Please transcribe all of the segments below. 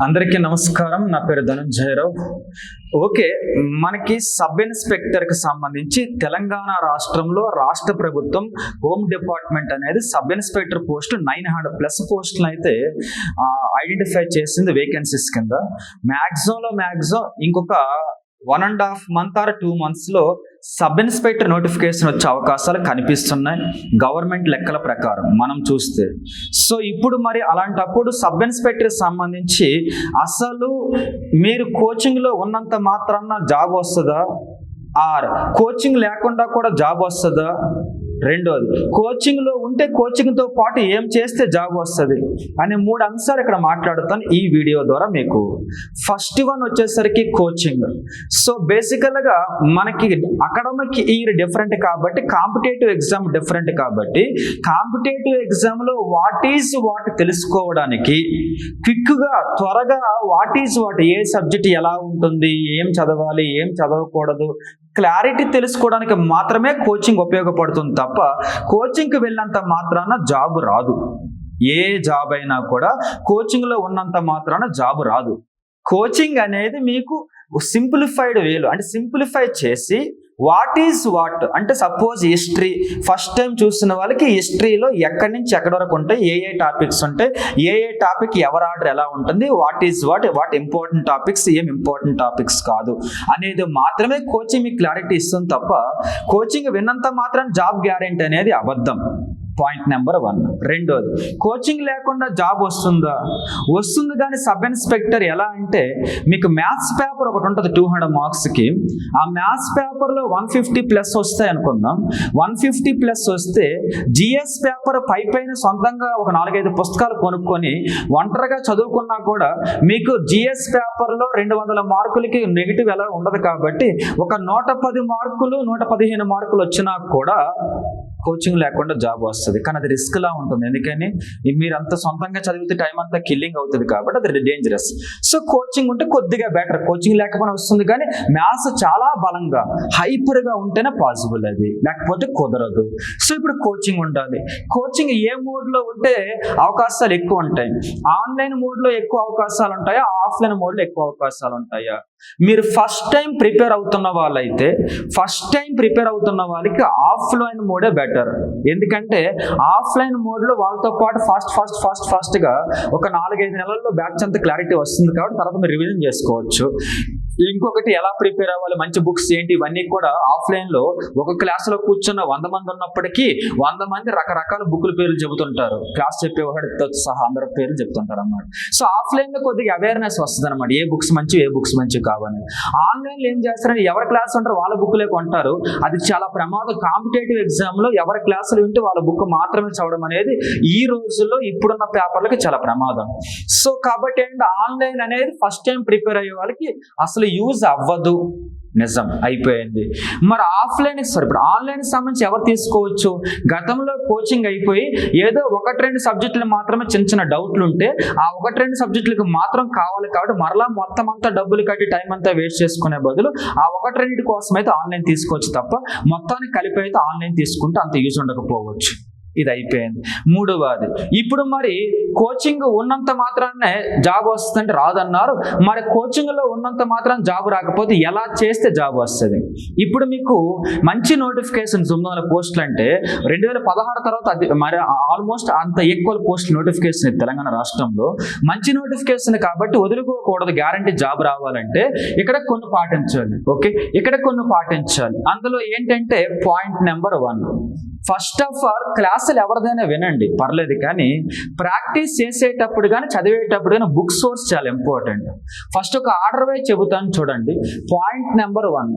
అందరికీ నమస్కారం. నా పేరు ధనుంజయరావు. ఓకే మనకి సబ్ ఇన్స్పెక్టర్కి సంబంధించి తెలంగాణ రాష్ట్రంలో రాష్ట్ర ప్రభుత్వం హోమ్ డిపార్ట్మెంట్ అనేది sub inspector post nine hundred plus పోస్టులు అయితే ఐడెంటిఫై చేసింది వేకెన్సీస్ కింద. మ్యాక్సిమంలో మ్యాక్సిమం ఇంకొక one and half month or two మంత్స్లో సబ్ ఇన్స్పెక్టర్ నోటిఫికేషన్ వచ్చే అవకాశాలు కనిపిస్తున్నాయి. గవర్నమెంట్ లెక్కల ప్రకారం మనం చూస్తే. సో ఇప్పుడు మరి అలాంటప్పుడు సబ్ ఇన్స్పెక్టర్ సంబంధించి అసలు మీరు కోచింగ్లో ఉన్నంత మాత్రాన జాబ్ వస్తుందా? ఆర్ కోచింగ్ లేకుండా కూడా జాబ్ వస్తుందా? రెండోది కోచింగ్లో ఉంటే కోచింగ్తో పాటు ఏం చేస్తే జాబ్ వస్తుంది అనే మూడు అంశాలు ఇక్కడ మాట్లాడుతాను ఈ వీడియో ద్వారా మీకు. ఫస్ట్ వన్ వచ్చేసరికి కోచింగ్ సో బేసికల్గా మనకి అకాడమిక్ ఇయర్ డిఫరెంట్ కాబట్టి కాంపిటేటివ్ ఎగ్జామ్ డిఫరెంట్ కాబట్టి కాంపిటేటివ్ ఎగ్జామ్లో వాట్ ఈజ్ వాట్ తెలుసుకోవడానికి క్విక్గా త్వరగా వాట్ ఈజ్ వాట్ ఏ సబ్జెక్ట్ ఎలా ఉంటుంది ఏం చదవాలి ఏం చదవకూడదు క్లారిటీ తెలుసుకోవడానికి మాత్రమే కోచింగ్ ఉపయోగపడుతుంది తప్ప కోచింగ్కి వెళ్ళినంత మాత్రాన జాబ్ రాదు. ఏ జాబ్ అయినా కూడా కోచింగ్లో ఉన్నంత మాత్రాన జాబ్ రాదు. కోచింగ్ అనేది మీకు సింప్లిఫైడ్ వేలు అంటే సింప్లిఫై చేసి వాట్ ఈజ్ వాట్? అంటే సపోజ్ హిస్టరీ. ఫస్ట్ టైం చూస్తున్న వాళ్ళకి హిస్టరీలో ఎక్కడి నుంచి ఎక్కడి వరకు ఉంటాయి ఏ ఏ టాపిక్స్ ఉంటాయి ఏ ఏ టాపిక్ ఎవరి ఆర్డర్ ఎలా ఉంటుంది what is what what important topics ఏం ఇంపార్టెంట్ టాపిక్స్ కాదు అనేది మాత్రమే కోచింగ్ మీకు క్లారిటీ ఇస్తుంది తప్ప కోచింగ్ విన్నంత మాత్రం జాబ్ గ్యారెంటీ అనేది అబద్ధం. పాయింట్ నెంబర్ వన్ రెండోది కోచింగ్ లేకుండా జాబ్ వస్తుందా? వస్తుంది కానీ సబ్ ఇన్స్పెక్టర్ ఎలా అంటే మీకు మ్యాథ్స్ పేపర్ ఒకటి ఉంటుంది టూ హండ్రెడ్ మార్క్స్కి ఆ మ్యాథ్స్ పేపర్లో వన్ ఫిఫ్టీ ప్లస్ వస్తాయి అనుకుందాం. వన్ ఫిఫ్టీ ప్లస్ వస్తే జిఎస్ పేపర్ పై పైన సొంతంగా ఒక నాలుగైదు పుస్తకాలు కొనుక్కొని ఒంటరిగా చదువుకున్నా కూడా మీకు జిఎస్ పేపర్లో రెండు వందల మార్కులకి నెగిటివ్ ఎలా ఉండదు కాబట్టి ఒక నూట పది మార్కులు నూట పదిహేను మార్కులు వచ్చినా కూడా కోచింగ్ లేకుండా జాబ్ వస్తుంది. కానీ అది రిస్క్ లా ఉంటుంది. ఎందుకని? మీరు అంత సొంతంగా చదివితే టైం అంతా కిల్లింగ్ అవుతుంది కాబట్టి అది డేంజరస్ సో కోచింగ్ ఉంటే కొద్దిగా బెటర్ కోచింగ్ లేకపోయినా వస్తుంది కానీ మ్యాథ్స్ చాలా బలంగా హైపర్గా ఉంటేనే పాసిబుల్ అది. లేకపోతే కుదరదు. సో ఇప్పుడు కోచింగ్ ఉండాలి. కోచింగ్ ఏ మోడ్లో ఉంటే అవకాశాలు ఎక్కువ ఉంటాయి. ఆన్లైన్ మోడ్లో ఎక్కువ అవకాశాలు ఉంటాయా? ఆఫ్లైన్ మోడ్లో ఎక్కువ అవకాశాలు ఉంటాయా? మీరు ఫస్ట్ టైం ప్రిపేర్ అవుతున్న వాళ్ళైతే ఫస్ట్ టైం ప్రిపేర్ అవుతున్న వాళ్ళకి ఆఫ్లైన్ మోడే బెటర్ ఎందుకంటే ఆఫ్లైన్ మోడ్లో వాళ్ళతో పాటు ఫాస్ట్ ఫాస్ట్ ఫాస్ట్ ఫాస్ట్గా ఒక నాలుగైదు నెలల్లో బ్యాచ్ అంత క్లారిటీ వస్తుంది కాబట్టి తర్వాత మీరు రివిజన్ చేసుకోవచ్చు. ఇంకొకటి ఎలా ప్రిపేర్ అవ్వాలి మంచి బుక్స్ ఏంటి ఇవన్నీ కూడా ఆఫ్లైన్లో ఒక క్లాస్లో కూర్చున్న వంద మంది ఉన్నప్పటికీ వంద మంది రకరకాల బుక్కుల పేర్లు చెబుతుంటారు. క్లాస్ చెప్పేవాడితో సహా అందరి పేర్లు చెప్తుంటారు అన్నమాట సో ఆఫ్లైన్లో కొద్దిగా అవేర్నెస్ వస్తుంది అనమాట ఏ బుక్స్ మంచి ఏ బుక్స్ మంచి కావని. ఆన్లైన్లో ఏం చేస్తారంటే ఎవరి క్లాస్ ఉంటారో వాళ్ళ బుక్లే కొంటారు. అది చాలా ప్రమాదం. కాంపిటేటివ్ ఎగ్జామ్లో ఎవరి క్లాసులు వింటే వాళ్ళ బుక్ మాత్రమే చదవడం అనేది ఈ రోజుల్లో ఇప్పుడున్న పేపర్లకి చాలా ప్రమాదం. సో కాబట్టి ఏంటంటే ఆన్లైన్ అనేది ఫస్ట్ టైం ప్రిపేర్ అయ్యే వాళ్ళకి అసలు యూజ్ అవ్వదు. నిజం. అయిపోయింది. మరి ఆఫ్లైన్ సార్ ఇప్పుడు ఆన్లైన్కి సంబంధించి ఎవరు తీసుకోవచ్చు? గతంలో కోచింగ్ అయిపోయి ఏదో ఒకటి రెండు సబ్జెక్టులు మాత్రమే చిన్న చిన్న డౌట్లు ఉంటే ఆ ఒకటి రెండు సబ్జెక్టులకు మాత్రం కావాలి కాబట్టి మరలా మొత్తం అంతా డబ్బులు కట్టి టైం అంతా వేస్ట్ చేసుకునే బదులు ఆ ఒకటి రెండింటి కోసం అయితే ఆన్లైన్ తీసుకోవచ్చు తప్ప మొత్తానికి కలిపి అయితే ఆన్లైన్ తీసుకుంటే అంత యూజ్ ఉండకపోవచ్చు. ఇది అయిపోయింది మూడవది ఇప్పుడు మరి కోచింగ్ ఉన్నంత మాత్రాన్నే జాబ్ వస్తుందంటే రాదన్నారు. మరి కోచింగ్లో ఉన్నంత మాత్రం జాబ్ రాకపోతే ఎలా చేస్తే జాబ్ వస్తుంది? ఇప్పుడు మీకు మంచి నోటిఫికేషన్ తొమ్మిది వందల పోస్టులు అంటే రెండు వేల పదహారు తర్వాత అది మరి ఆల్మోస్ట్ అంత ఎక్కువ పోస్ట్ నోటిఫికేషన్ తెలంగాణ రాష్ట్రంలో. మంచి నోటిఫికేషన్ కాబట్టి వదులుకోకూడదు గ్యారంటీ జాబ్ రావాలంటే. ఇక్కడ కొన్ని పాటించాలి ఓకే? ఇక్కడ కొన్ని పాటించాలి. అందులో ఏంటంటే point number one first of all క్లాసులు ఎవరిదైనా వినండి పర్లేదు కానీ ప్రాక్టీస్ చేసేటప్పుడు కానీ చదివేటప్పుడు కానీ బుక్ సోర్స్ చాలా ఇంపార్టెంట్. ఫస్ట్ ఒక ఆర్డర్ వైజ్ చెబుతాను చూడండి. పాయింట్ నెంబర్ వన్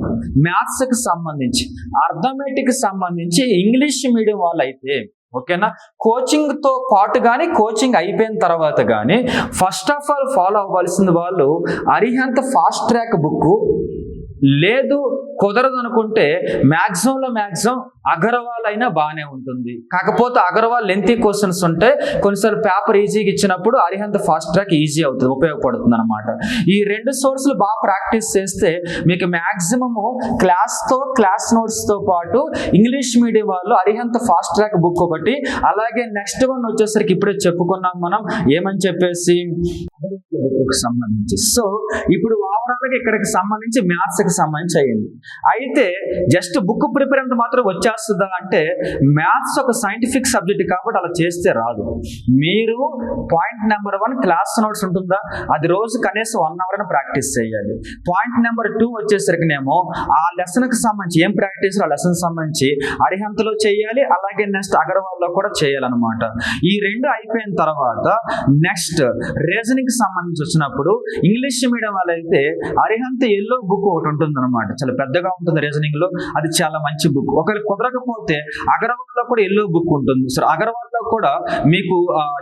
మ్యాథ్స్కి సంబంధించి అర్థమెటిక్ సంబంధించి ఇంగ్లీష్ మీడియం వాళ్ళు అయితే ఓకేనా? కోచింగ్తో పాటు కానీ కోచింగ్ అయిపోయిన తర్వాత కానీ ఫస్ట్ ఆఫ్ ఆల్ ఫాలో అవ్వాల్సింది వాళ్ళు అరిహంత ఫాస్ట్ ట్రాక్ బుక్ లేదు కుదరదు అనుకుంటే మ్యాక్సిమంలో మ్యాక్సిమం అగర్వాల్ అయినా బాగానే ఉంటుంది. కాకపోతే అగర్వాల్ లెంతీ క్వశ్చన్స్ ఉంటే కొన్నిసార్లు పేపర్ ఈజీగా ఇచ్చినప్పుడు అరిహంత్ ఫాస్ట్ ట్రాక్ ఈజీ అవుతుంది ఉపయోగపడుతుంది అనమాట ఈ రెండు సోర్సులు బాగా ప్రాక్టీస్ చేస్తే మీకు మ్యాక్సిమము క్లాస్తో క్లాస్ నోట్స్తో పాటు ఇంగ్లీష్ మీడియం వాళ్ళు అరిహంత్ ఫాస్ట్ ట్రాక్ బుక్ ఒకటి అలాగే నెక్స్ట్ వన్ వచ్చేసరికి ఇప్పుడే చెప్పుకున్నాం మనం ఏమని చెప్పేసి? సంబంధించి. సో ఇప్పుడు ఓవరాల్ ఇక్కడికి సంబంధించి మ్యాథ్స్కి సంబంధించి అయ్యింది. అయితే జస్ట్ బుక్ ప్రిపేర్ అంత మాత్రం వచ్చేస్తుందా అంటే మ్యాథ్స్ ఒక సైంటిఫిక్ సబ్జెక్ట్ కాబట్టి అలా చేస్తే రాదు. మీరు point number one class notes ఉంటుందా? అది రోజు కనీసం వన్ అవర్ ప్రాక్టీస్ చేయాలి. పాయింట్ నెంబర్ టూ వచ్చేసరికినేమో ఆ లెసన్కి సంబంధించి ఏం ప్రాక్టీస్ ఆ లెసన్ సంబంధించి అరిహంతలో చేయాలి అలాగే నెక్స్ట్ అగర్వాల్లో కూడా చేయాలన్నమాట. ఈ రెండు అయిపోయిన తర్వాత నెక్స్ట్ రీజనింగ్ సంబంధించి వచ్చినప్పుడు ఇంగ్లీష్ మీడియం వాళ్ళైతే అరిహంత ఎల్లో బుక్ ఒకటి ఉంటుంది అనమాట చాలా పెద్ద పెద్దగా ఉంటుంది రీజనింగ్లో అది చాలా మంచి బుక్ ఒకవేళ కుదరకపోతే అగర్వాల్లో కూడా ఎల్లో బుక్ ఉంటుంది. సో అగర్వాల్లో కూడా మీకు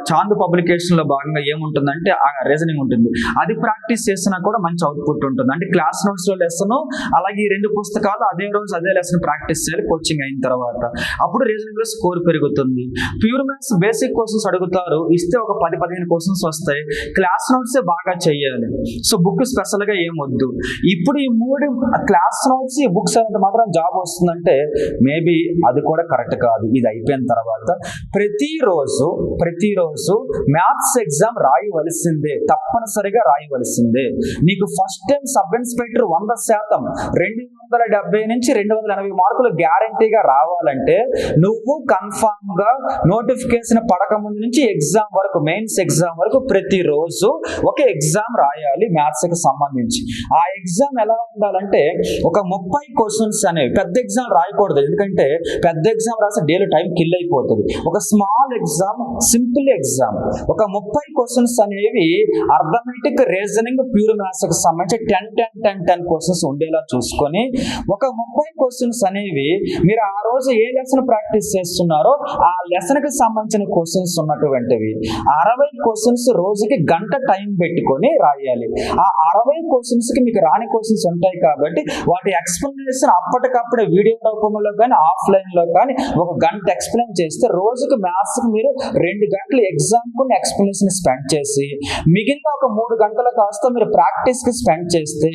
చాంద్ పబ్లికేషన్లో భాగంగా ఏముంటుందంటే రీజనింగ్ ఉంటుంది. అది ప్రాక్టీస్ చేసినా కూడా మంచి అవుట్పుట్ ఉంటుంది. అంటే క్లాస్ నోట్స్లో లెసన్ అలాగే ఈ రెండు పుస్తకాలు అదే రోజు అదే లెసన్ ప్రాక్టీస్ చేయాలి కోచింగ్ అయిన తర్వాత. అప్పుడు రీజనింగ్లో స్కోర్ పెరుగుతుంది. ప్యూర్ మ్యాథ్స్ బేసిక్ క్వశ్చన్స్ అడుగుతారు ఇస్తే ఒక పది పదిహేను క్వశ్చన్స్ వస్తాయి. క్లాస్ నోట్స్ బాగా చేయాలి. సో బుక్ స్పెషల్గా ఏం వద్దు. ఇప్పుడు ఈ మూడు క్లాస్ నోట్స్ ఈ బుక్స్ అనేది మాత్రం జాబ్ వస్తుందంటే మేబీ అది కూడా కరెక్ట్ కాదు. ఇది అయిపోయిన తర్వాత ప్రతిరోజు ప్రతిరోజు మ్యాథ్స్ ఎగ్జామ్ రాయవలసిందే. తప్పనిసరిగా రాయవలసిందే. నీకు ఫస్ట్ టైం సబ్ ఇన్స్పెక్టర్ వంద శాతం రెండు వందల డెబ్బై నుంచి రెండు వందల ఎనభై మార్కులు గ్యారంటీగా రావాలంటే నువ్వు కన్ఫామ్గా నోటిఫికేషన్ పడక ముందు నుంచి ఎగ్జామ్ వరకు మెయిన్స్ ఎగ్జామ్ వరకు ప్రతిరోజు ఒక ఎగ్జామ్ రాయాలి మ్యాథ్స్కి సంబంధించి. ఆ ఎగ్జామ్ ఎలా ఉండాలంటే ఒక ముప్పై క్వశ్చన్స్ అనేవి. పెద్ద ఎగ్జామ్ రాయకూడదు. ఎందుకంటే పెద్ద ఎగ్జామ్ రాస్తే డైలీ టైం కిల్ అయిపోతుంది. ఒక స్మాల్ ఎగ్జామ్ సింపుల్ ఎగ్జామ్ ఒక ముప్పై క్వశ్చన్స్ అనేవి అర్థమెటిక్ రీజనింగ్ ప్యూర్ మ్యాథ్స్కి సంబంధించి ten ten ten ten questions ఉండేలా చూసుకొని ఒక ముప్పై క్వశ్చన్స్ అనేవి మీరు ఆ రోజు ఏ లెసన్ ప్రాక్టీస్ చేస్తున్నారో ఆ లెసన్కి సంబంధించిన క్వశ్చన్స్ ఉన్నటువంటివి. అరవై క్వశ్చన్స్ రోజుకి గంట టైం పెట్టుకొని రాయాలి. ఆ అరవై క్వశ్చన్స్కి మీకు రాని క్వశ్చన్స్ ఉంటాయి కాబట్టి వాటి ఎక్స్ప్లెనేషన్ అప్పటికప్పుడే వీడియో రూపంలో కానీ ఆఫ్లైన్లో కానీ ఒక గంట ఎక్స్ప్లెయిన్ చేస్తే రోజుకి మ్యాథ్స్ మీరు రెండు గంటలు ఎగ్జామ్కు ఎక్స్ప్లెనేషన్ స్పెండ్ చేసి మిగిలిన ఒక మూడు గంటల కాస్త మీరు ప్రాక్టీస్కి స్పెండ్ చేస్తే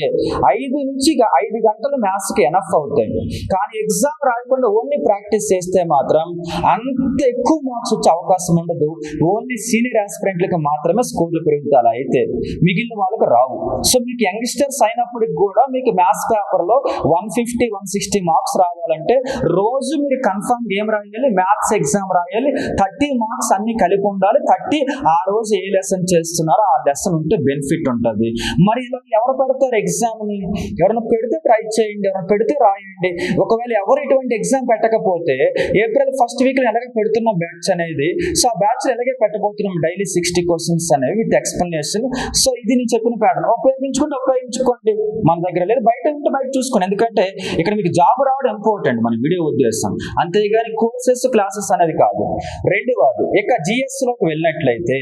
ఐదు నుంచి ఐదు గంటలు మ్యాథ్స్కి ఎనఫ్ అవుతాయి. కానీ ఎగ్జామ్ రాయకుండా ఓన్లీ ప్రాక్టీస్ చేస్తే మాత్రం అంత ఎక్కువ మార్క్స్ వచ్చే అవకాశం ఉండదు. ఓన్లీ సీనియర్ ఆస్పిరెంట్లకు మాత్రమే స్కోర్లు పెరుగుతాయి. అలా అయితే మిగిలిన వాళ్ళకి రావు. సో మీకు యంగ్స్టర్స్ అయినప్పటికి కూడా మీకు మ్యాథ్స్ పేపర్లో one fifty one sixty marks రావాలంటే రోజు మీరు కన్ఫర్మ్ ఏం రాయాలి? మ్యాథ్స్ ఎగ్జామ్ రాయాలి. థర్టీ మార్క్స్ అన్ని కలిపి ఉండాలి. థర్టీ ఆ రోజు ఏ లెసన్ చేస్తున్నారో ఆ లెసన్ ఉంటే బెనిఫిట్ ఉంటుంది. మరి ఇలా ఎవరు పెడతారు ఎగ్జామ్ని ఎవరైనా పెడితే ట్రై చేయండి ఎవరైనా పెడితే రాయండి. ఒకవేళ ఎవరు ఇటువంటి ఎగ్జామ్ పెట్టకపోతే ఏప్రిల్ ఫస్ట్ వీక్ ఎలాగే పెడుతున్న బ్యాచ్ అనేది? సో ఆ బ్యాచ్ ఎలాగే పెట్టబోతున్నాం డైలీ సిక్స్టీ క్వశ్చన్స్ అనేవి విత్ ఎక్స్ప్లెనేషన్. సో ఇది నేను చెప్పిన ప్యాటర్న్. ఉపయోగించుకుంటే ఉపయోగించుకోండి. మన దగ్గర లేదు. బయట ఉంటే బయట చూసుకోండి ఎందుకంటే ఇక్కడ మీకు జాబ్ రావడం ఇంపార్టెంట్ మన వీడియో ఉద్దేశం అంతేగాని కోర్సెస్ క్లాసెస్ అనేది కాదు. రెండు కాదు ఇక జిఎస్లోకి వెళ్ళినట్లయితే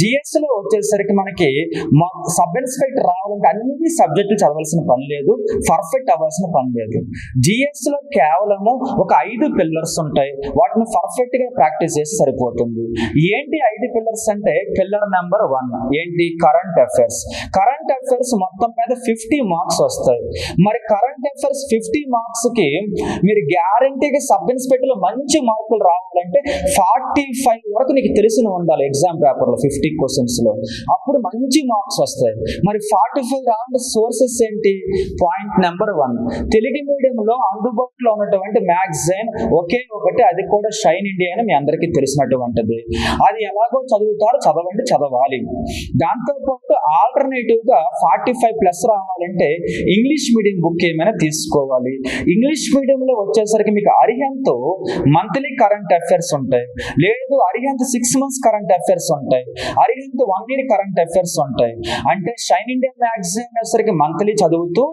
జిఎస్లో వచ్చేసరికి మనకి సబ్ ఇన్స్పెక్టర్ రావాలంటే అన్ని సబ్జెక్టులు చదవాల్సిన పని లేదు. పర్ఫెక్ట్ అవ్వాల్సిన పని లేదు. జిఎస్లో కేవలము ఒక ఐదు పిల్లర్స్ ఉంటాయి. వాటిని పర్ఫెక్ట్గా ప్రాక్టీస్ చేసి సరిపోతుంది. ఏంటి ఐదు పిల్లర్స్ అంటే పిల్లర్ నెంబర్ వన్ ఏంటి? కరెంట్ అఫైర్స్ కరెంట్ అఫైర్స్ మొత్తం మీద ఫిఫ్టీ మార్క్స్ వస్తాయి. మరి కరెంట్ అఫైర్స్ ఫిఫ్టీ మార్క్స్కి మీరు గ్యారంటీగా సబ్ ఇన్స్పెక్టర్లో మంచి మార్కులు రావాలంటే ఫార్టీ ఫైవ్ వరకు నీకు తెలిసిన ఉండాలి ఎగ్జామ్ పేపర్లో ఫిఫ్టీ క్వశ్చన్స్లో. అప్పుడు మంచి మార్క్స్ వస్తాయి. మరి ఫార్టీ ఫైవ్ రావాలంటే సోర్సెస్ ఏంటి? Point number one Telugu medium లో అందుబాటులో ఉన్నటువంటి మ్యాగజైన్ ఒకే ఒకటి అది కూడా షైన్ ఇండియా అని మీ అందరికీ తెలిసినటువంటిది. అది ఎలాగో చదువుతారో చదవండి చదవాలి. దాంతో పాటు ఆల్టర్నేటివ్గా ఫార్టీ ఫైవ్ ప్లస్ రావాలంటే ఇంగ్లీష్ మీడియం బుక్ ఏమైనా తీసుకోవాలి. ఇంగ్లీష్ మీడియంలో వచ్చేసరికి మీకు అరిహంత్ మంత్లీ కరెంట్ అఫైర్స్ ఉంటాయి. లేదు Arihant six months current affairs ఉంటాయి. Arihant one year current affairs ఉంటాయి. అంటే షైన్ ఇండియా మ్యాగజైన్ వచ్చేసరికి మంత్లీ చదువుతూ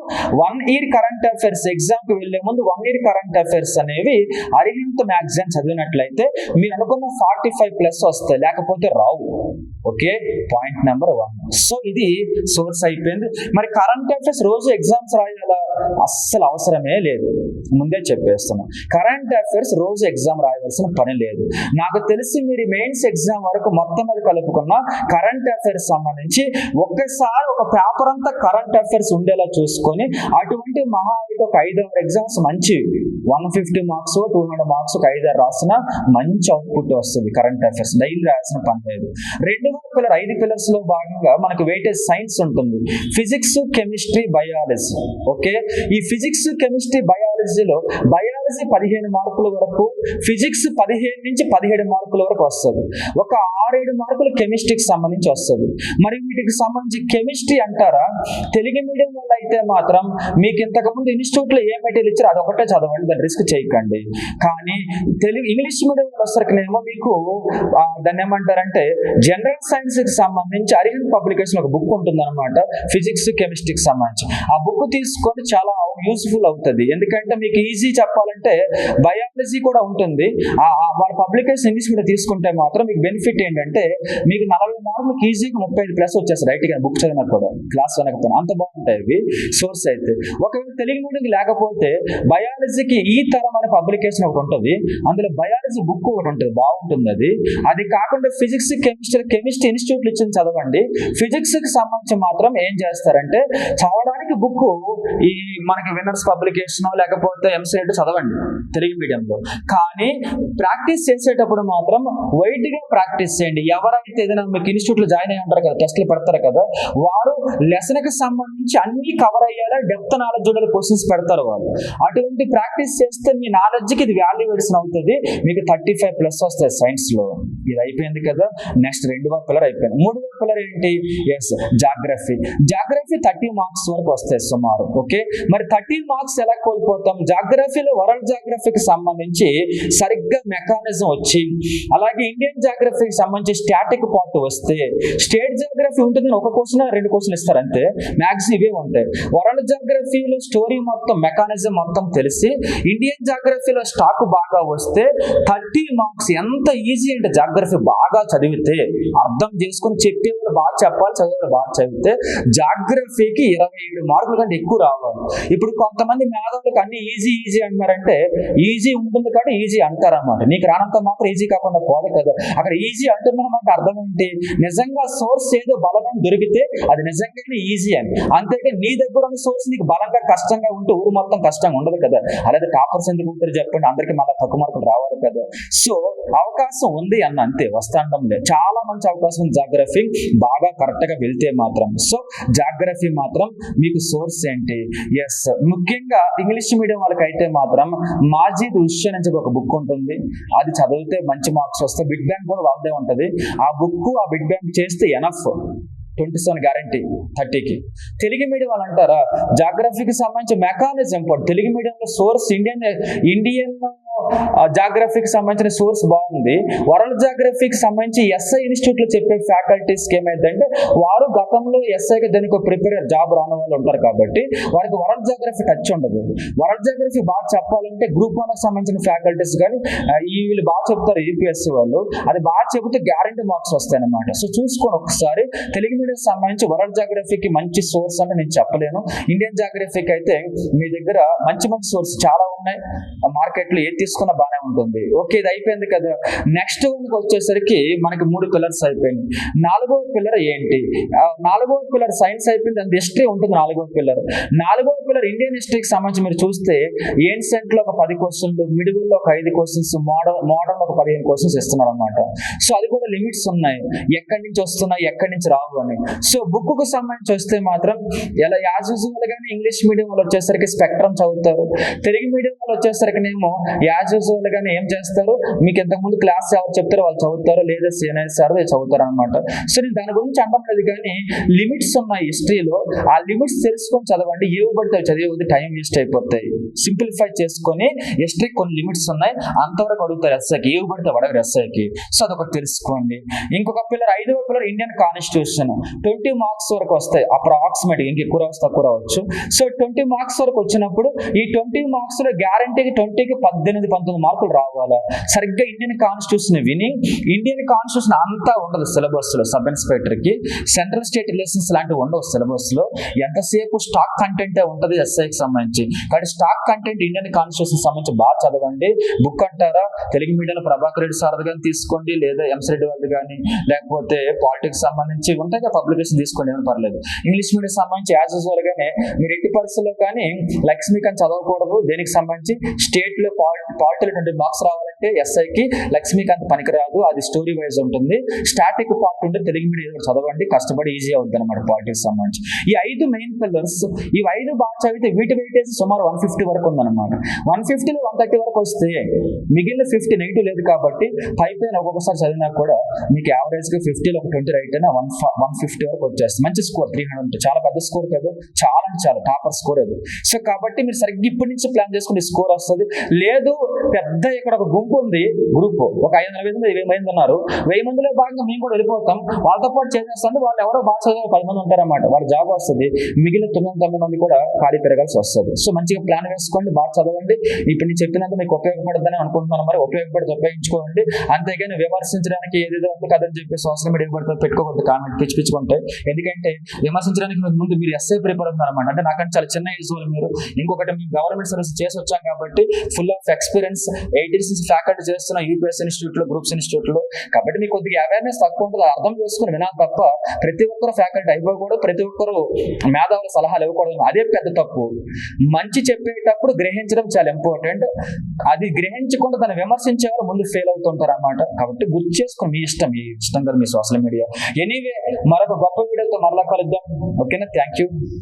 వన్ ఇయర్ కరెంట్ అఫైర్స్ ఎగ్జామ్కి వెళ్ళే ముందు వన్ ఇయర్ కరెంట్ అఫైర్స్ అనేవి అరిహంత్ మ్యాగజైన్ చదివినట్లయితే మీరు అనుకున్న ఫార్టీ ఫైవ్ ప్లస్ వస్తాయి. లేకపోతే రావు. Okay? Point number one so ఇది సోర్స్ అయిపోయింది. మరి కరెంట్ అఫైర్స్ రోజు ఎగ్జామ్స్ రాయాలా? అస్సలు అవసరమే లేదు. ముందే చెప్పేస్తున్నాను కరెంట్ అఫైర్స్ రోజు ఎగ్జామ్ రాయవలసిన పని లేదు. నాకు తెలిసి మీరు మెయిన్స్ ఎగ్జామ్ వరకు మొత్తం మీద కలుపుకున్న కరెంట్ అఫైర్స్ సంబంధించి ఒక్కసారి ఒక పేపర్ అంతా కరెంట్ అఫైర్స్ ఉండేలా చూసుకొని అటువంటి మహా ఒక ఐదు ఎగ్జామ్స్ మంచి one fifty marks two hundred marks ఒక ఐదు ఆరు రాసిన మంచి అవుట్పుట్ వస్తుంది కరెంట్ అఫైర్స్. డైలీ రాయాల్సిన పని లేదు. రెండు పిల్లర్ ఐదు పిల్లర్స్లో భాగంగా మనకు వెయిటేజ్ సైన్స్ ఉంటుంది. Physics chemistry biology okay? ఈ ఫిజిక్స్ కెమిస్ట్రీ బయాలజీలో బయాలజీ పదిహేను మార్కుల వరకు ఫిజిక్స్ పదిహేను నుంచి పదిహేడు మార్కుల వరకు వస్తుంది. ఒక ఆరేడు మార్కులు కెమిస్ట్రీకి సంబంధించి వస్తుంది. మరి వీటికి సంబంధించి కెమిస్ట్రీ అంటారా? తెలుగు మీడియం వల్ల అయితే మాత్రం మీకు ఇంతకుముందు ఇన్స్టిట్యూట్లో ఏ మెటీరియల్ ఇచ్చారో అదొకటే చదవండి దాన్ని రిస్క్ చేయకండి. కానీ తెలుగు ఇంగ్లీష్ మీడియం వచ్చేసరికినేమో మీకు దాన్ని ఏమంటారంటే జనరల్ సైన్స్కి సంబంధించి అరిహన్ పబ్లికేషన్ ఒక బుక్ ఉంటుంది అనమాట ఫిజిక్స్ కెమిస్ట్రీకి సంబంధించి. ఆ బుక్ తీసుకొని చాలా యూస్ఫుల్ అవుతుంది. ఎందుకంటే మీకు ఈజీ చెప్పాలంటే బయాలజీ కూడా ఉంటుంది. ఆ వాళ్ళ పబ్లికేషన్ ఇంగ్లీష్ మీద తీసుకుంటే మాత్రం మీకు బెనిఫిట్ ఏంటంటే మీకు నలభై మార్కులకు ఈజీగా ముప్పై ఐదు ప్లస్ వచ్చేస్తారు రైట్గా బుక్ చదివినా కూడా క్లాస్ అనకపోయినా. అంత బాగుంటాయి ఇవి సోర్స్ అయితే. ఒకవేళ తెలుగు మీడియం లేకపోతే బయాలజీకి ఈ తరం అనే పబ్లికేషన్ ఒకటి ఉంటుంది. అందులో బయాలజీ బుక్ ఒకటి ఉంటుంది. బాగుంటుంది అది. అది కాకుండా ఫిజిక్స్ కెమిస్ట్రీ కెమిస్ట్రీ ఇన్స్టిట్యూట్లు ఇచ్చిన చదవండి. ఫిజిక్స్కి సంబంధించి మాత్రం ఏం చేస్తారంటే చదవడానికి బుక్ ఈ మనకి విన్నర్స్ పబ్లికేషన్ లేకపోతే ఎంసెట్ చదవండి తెలుగు మీడియంలో కానీ ప్రాక్టీస్ చేసేటప్పుడు మాత్రం వైట్గా ప్రాక్టీస్ చేయండి. ఎవరైతే ఏదైనా మీకు ఇన్స్టిట్యూట్లో జాయిన్ అయ్యి ఉంటారు కదా టెస్ట్లు పెడతారు కదా వారు లెసన్కి సంబంధించి అన్ని కవర్ అయ్యేలా డెప్త్ నాలెడ్జ్ ఉండే క్వశ్చన్స్ పెడతారు వాళ్ళు. అటువంటి ప్రాక్టీస్ చేస్తే మీ నాలెడ్జ్కి ఇది వాల్యుయేషన్ అవుతుంది. మీకు థర్టీ ఫైవ్ ప్లస్ వస్తాయి సైన్స్లో ఇది అయిపోయింది కదా నెక్స్ట్ రెండవ పిల్లర్ అయిపోయింది. మూడవ పిల్లర్ ఏంటి? Yes geography geography thirty marks వరకు వస్తాయి సుమారు ఓకే మరి థర్టీ మార్క్స్ ఎలా కోల్పోతాం? జాగ్రఫీలో వరల్డ్ జాగ్రఫీకి సంబంధించి సరిగ్గా మెకానిజం వచ్చి అలాగే ఇండియన్ జాగ్రఫీకి సంబంధించి స్టాటిక్ పార్ట్ వస్తే స్టేట్ జాగ్రఫీ ఉంటుంది ఒక క్వశ్చన్ రెండు క్వశ్చన్ ఇస్తారు అంతే. మ్యాక్స్ ఇవే ఉంటాయి. వరల్డ్ జాగ్రఫీలో స్టోరీ మొత్తం మెకానిజం మొత్తం తెలిసి ఇండియన్ జాగ్రఫీలో స్టాక్ బాగా వస్తే థర్టీ మార్క్స్ ఎంత ఈజీ అంటే జాగ్రఫీ బాగా చదివితే అర్థం చేసుకొని చెప్పేవాళ్ళు బాగా చెప్పాలి చదివేవాళ్ళు బాగా చదివితే జాగ్రఫీకి ఇరవై ఏడు మార్కుల కంటే ఎక్కువ రావాలి. ఇప్పుడు కొంతమంది మేధావులకు అన్ని ఈజీ ఈజీ అంటున్నారంటే ఈజీ ఉంటుంది కాబట్టి ఈజీ అంటారన్నమాట. నీకు రానంత మాత్రం ఈజీ కాకుండా పోదు కదా. అక్కడ ఈజీ అంటున్నాం అంటే అర్థం ఏంటి? నిజంగా సోర్స్ ఏదో బలమైన దొరికితే అది నిజంగానే ఈజీ అని. అంతేకాని నీ దగ్గర ఉన్న సోర్స్ నీకు బలంగా కష్టంగా ఉంటే ఊరు మొత్తం కష్టంగా ఉండదు కదా. అలాగే టాపర్స్ ఎందుకు ఉంటారు చెప్పండి. అందరికి మళ్ళీ తక్కువ మార్కులు రావాలి కదా. సో అవకాశం ఉంది అన్న అంతే వస్తాండం లేదు. చాలా మంచి అవకాశం ఉంది జాగ్రఫీ. బాగా కరెక్ట్గా వెళ్తే మాత్రం. సో జాగ్రఫీ మాత్రం మీకు సోర్స్ ఏంటి? ఎస్ ముఖ్యంగా ఇంగ్లీష్ మీడియం వాళ్ళకి అయితే మాత్రం మాజీద్ ఉష్య నుంచి ఒక బుక్ ఉంటుంది. అది చదివితే మంచి మార్క్స్ వస్తాయి. బిగ్ బ్యాంక్ కూడా వాళ్ళదే ఉంటుంది. ఆ బుక్ ఆ బిగ్ బ్యాంక్ చేస్తే ఎనఫ్ ట్వంటీ సెవెన్ గ్యారంటీ థర్టీకి తెలుగు మీడియం వాళ్ళు అంటారా? జాగ్రఫీకి సంబంధించి మెకానిజం ఇంపార్ట్ తెలుగు మీడియంలో సోర్స్ ఇండియన్ ఇండియన్ జాగ్రఫీకి సంబంధించిన సోర్స్ బాగుంది. వరల్డ్ జాగ్రఫీకి సంబంధించి ఎస్ఐ ఇన్స్టిట్యూట్లో చెప్పే ఫ్యాకల్టీస్కి ఏమైందంటే వారు గతంలో ఎస్ఐకి దానికి ప్రిపేర్ జాబ్ రాని వాళ్ళు ఉంటారు కాబట్టి వారికి వరల్డ్ జాగ్రఫీ టచ్ ఉండదు. వరల్డ్ జాగ్రఫీ బాగా చెప్పాలంటే గ్రూప్ వన్ సంబంధించిన ఫ్యాకల్టీస్ కానీ ఈ వీళ్ళు బాగా చెప్తారు యూపీఎస్సీ వాళ్ళు. అది బాగా చెబితే గ్యారంటీ మార్క్స్ వస్తాయి అనమాట సో చూసుకొని ఒకసారి. తెలుగు మీడియం సంబంధించి వరల్డ్ జాగ్రఫీకి మంచి సోర్స్ అంటే నేను చెప్పలేను. ఇండియన్ జాగ్రఫీకి అయితే మీ దగ్గర మంచి మంచి సోర్స్ చాలా ఉన్నాయి. మార్కెట్లో ఏది తీసుకున్న బాగానే ఉంటుంది. ఓకే ఇది అయిపోయింది కదా. నెక్స్ట్ వచ్చేసరికి మనకి మూడు పిల్లర్స్ అయిపోయింది నాలుగో పిల్లర్ ఏంటి? నాలుగో పిల్లర్ సైన్స్ అయిపోయింది అంత హిస్టరీ ఉంటుంది నాలుగో పిల్లర్. నాలుగో పిల్లర్ ఇండియన్ హిస్టరీకి సంబంధించి మీరు చూస్తే ఏన్సెంట్లో ఒక పది క్వశ్చన్లు మిడిల్లో ఒక ఐదు క్వశ్చన్స్ మోడల్ మోడర్న్ ఒక పదిహేను క్వశ్చన్స్ ఇస్తున్నారు అనమాట సో అది కూడా లిమిట్స్ ఉన్నాయి. ఎక్కడి నుంచి వస్తున్నాయి ఎక్కడి నుంచి రావు అని. సో బుక్కు సంబంధించి వస్తే మాత్రం ఎలా యాజ్ యూజువల్ గానే ఇంగ్లీష్ మీడియం వాళ్ళు వచ్చేసరికి స్పెక్ట్రమ్ చదువుతారు. తెలుగు మీడియం వాళ్ళు వచ్చేసరికి నేమో యాజ్ యూజువల్ గానే ఏం చేస్తారు? మీకు ఇంతకుముందు క్లాస్ ఎవరు చెప్తారో వాళ్ళు చదువుతారు లేదా సీనియర్ సార్ చదువుతారు అనమాట సో నేను దాని గురించి అనడం లేదు కానీ లిమిట్స్ ఉన్నాయి హిస్టరీలో. ఆ లిమిట్స్ తెలుసుకొని చదవండి. ఏవి పడితే చదివేది టైం వేస్ట్ అయిపోతాయి. సింప్లిఫై చేసుకొని హిస్టరీ కొన్ని లిమిట్స్ ఉన్నాయి. అంతవరకు అడుగుతారు ఎస్ఐకి ఏవి పడితే అడగరు ఎస్ఐకి సో అదొకటి తెలుసుకోండి. ఇంకొక పిల్లర్ ఐదవ pillar Indian constitution twenty marks వరకు వస్తాయి. అప్రాక్సిమేట్ ఇంక ఎక్కువ రావచ్చు తక్కువ రావచ్చు. సో ట్వంటీ మార్క్స్ వరకు వచ్చినప్పుడు ఈ ట్వంటీ మార్క్స్లో గ్యారంటీకి ట్వంటీకి పద్దెనిమిది పద్దెనిమిది పంతొమ్మిది మార్కులు రావాలా? సరిగ్గా ఇండియన్ కాన్స్టిట్యూషన్ విని ఇండియన్ కాన్స్టిట్యూషన్ అంతా ఉండదు సిలబస్లో సబ్ ఇన్స్పెక్టర్కి సెంట్రల్ స్టేట్ రిలేషన్స్ లాంటివి ఉండవు సిలబస్లో ఎంతసేపు స్టాక్ కంటెంట్ ఉంటుంది ఎస్ఐకి సంబంధించి? కాబట్టి స్టాక్ కంటెంట్ ఇండియన్ కాన్స్టిట్యూషన్ సంబంధించి బాగా చదవండి. బుక్ అంటారా? తెలుగు మీడియంలో ప్రభాకర్ రెడ్డి సార్ కానీ తీసుకోండి లేదా ఎంసెడ్ వాళ్ళు కానీ లేకపోతే పాలిటిక్స్ సంబంధించి ఉంటాయి కదా పబ్లికేషన్ తీసుకోండి ఏమైనా పర్లేదు. ఇంగ్లీష్ మీడియం సంబంధించి యాజ్ యూజువల్ గానే మీరు ఎట్టి పరిస్థితుల్లో కానీ లక్ష్మీకాంత్ చదవకూడదు. దేనికి సంబంధించి? స్టేట్లో పాలిటీ ట్వంటీ మార్క్స్ రావాలంటే ఎస్ఐకి లక్ష్మీకాంత్ పనికిరాదు. అది స్టోరీ వైజ్ ఉంటుంది. స్టాటిక్ పార్ట్ ఉంటే తెలుగు మీడియం చదవండి. కష్టపడి ఈజీ అవుతుంది అనమాట పాలిటిక్స్ సంబంధించి. ఈ ఐదు మెయిన్ పిల్లర్స్ ఈ ఐదు బాగా చదివితే వీటి వెయిటేజ్ సుమారు వన్ ఫిఫ్టీ వరకు ఉందన్నమాట. వన్ ఫిఫ్టీలో వన్ థర్టీ వరకు వస్తే మిగిలిన ఫిఫ్టీ నెగిటివ్ లేదు కాబట్టి పై పైన ఒక్కొక్కసారి చదివినా కూడా మీకు యావరేజ్గా ఫిఫ్టీలో ఒక ట్వంటీ రైట్ అయినా వన్ వన్ ఫిఫ్టీ వరకు వచ్చేస్తుంది. మంచి స్కోర్ త్రీ హండ్రెడ్ చాలా పెద్ద స్కోర్ కాదు. చాలా అంటే చాలా టాపర్ స్కోర్ అది. సో కాబట్టి మీరు సరిగ్గా ఇప్పటి నుంచి ప్లాన్ చేసుకుని స్కోర్ వస్తుంది. లేదు పెద్ద ఇక్కడ ఒక గుంపు ఉంది. గ్రూప్. ఒక ఐదు వందల మంది వెయ్యి మంది ఉన్నారు. వెయ్యి మందిలో భాగంగా మేము కూడా వెళ్ళిపోతాం. వాళ్ళతో పాటు చేసేస్తాం వాళ్ళు ఎవరో బాగా పది మంది ఉంటారన్నమాట. వాళ్ళ జాబ్ వస్తుంది. మిగిలిన తొమ్మిది తొమ్మిది మంది కూడా ఖాళీ పెరగాల్సి వస్తుంది. సో మంచిగా ప్లాన్ వేసుకోండి బాగా చదవండి. ఇప్పుడు నేను చెప్పినంత మీకు ఉపయోగపడుతుందని అనుకుంటున్నాను. మరి ఉపయోగపడితే ఉపయోగించుకోండి. అంతేగాని విమర్శించడానికి ఏదేదో ఉంది కదని చెప్పి సోషల్ మీడియా పడితే పెట్టుకోవద్దు కామెంట్ పిచ్చి ఎందుకంటే విమర్శించడానికి మీకు ముందు మీరు ఎస్ఐ ప్రిపేర్ అవుతున్నారన్నమాట. అంటే నాకంటే చాలా చిన్న ఏజ్ వాళ్ళు మీరు. ఇంకొకటి మేము గవర్నమెంట్ సర్వీస్ చేసి వచ్చాం కాబట్టి full of experience eighteen six faculty చేస్తున్న యూపీఎస్ ఇన్స్టిట్యూట్లో గ్రూప్స్ ఇన్స్టిట్యూట్లో. కాబట్టి మీకు కొద్దిగా అవేర్నెస్ తక్కువ ఉంటుంది అర్థం చేసుకుని వినాలి తప్ప ప్రతి ఒక్కరు ఫ్యాకల్టీ అయిపోకూడదు ప్రతి ఒక్కరు మేధావుల సలహాలు ఇవ్వకూడదు. అదే పెద్ద తప్పు. మంచి చెప్పేటప్పుడు గ్రహించడం చాలా ఇంపార్టెంట్ అది గ్రహించకుండా దాన్ని విమర్శించే వాళ్ళు ముందు ఫెయిల్ అవుతుంటారు అన్నమాట. కాబట్టి గుర్తు చేసుకుని మీ ఇష్టం మీ ఇష్టం కదా మీ సోషల్ మీడియా ఎనీవే మరొక గొప్ప వీడియోతో మరలా కలుద్దాం. ఓకేనా థ్యాంక్ యూ